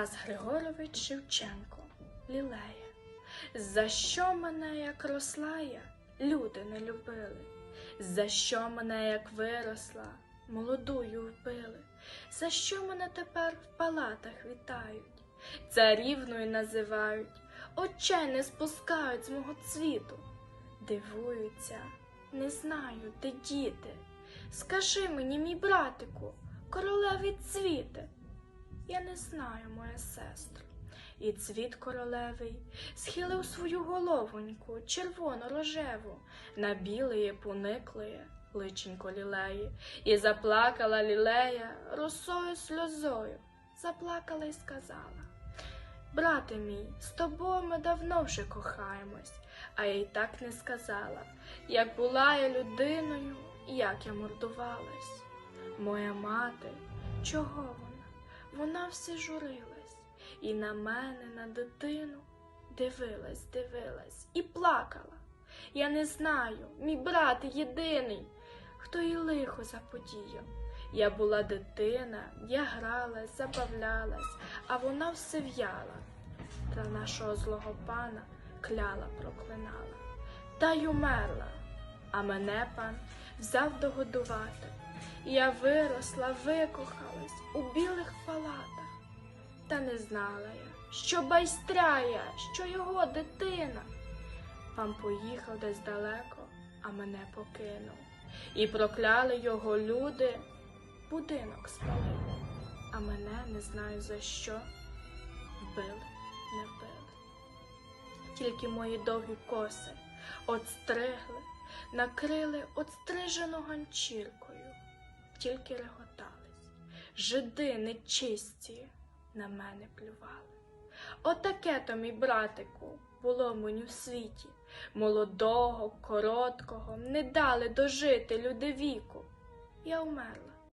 Тарас Григорович Шевченко, Лілея. За що мене, як росла я, люди не любили? За що мене, як виросла, молодую вбили? За що мене тепер в палатах вітають? Царівною називають, очей не спускають з мого цвіту. Дивуються, не знаю, де діти. Скажи мені, мій братику, королеві цвіте. Я не знаю, моя сестра. І цвіт королевий схилив свою головоньку, червоно-рожеву, на білеє пониклеє личенько лілеї, і заплакала лілея росою сльозою, заплакала й сказала. Брате мій, з тобою ми давно вже кохаємось, а я й так не сказала, як була я людиною, як я мордувалась. Моя мати, чого вона? Вона все журилась, і на мене, на дитину, дивилась, дивилась і плакала. Я не знаю, мій брат єдиний, хто їй лихо заподіяв. Я була дитина, я гралась, забавлялась, а вона все в'яла. Та нашого злого пана кляла, проклинала. Та й умерла, а мене пан взяв догодувати. Я виросла, викохалась у білих палатах. Та не знала я, що байстряє, що його дитина. Пан поїхав десь далеко, а мене покинув. І прокляли його люди, будинок спалили, а мене не знаю за що. Вбили, не вбили. Тільки мої довгі коси отстригли, накрили отстрижену ганчіркою, тільки реготались. Жиди нечисті на мене плювали. Отаке то, мій братику, було мені в світі. Молодого, короткого, не дали дожити люди віку. Я умерла,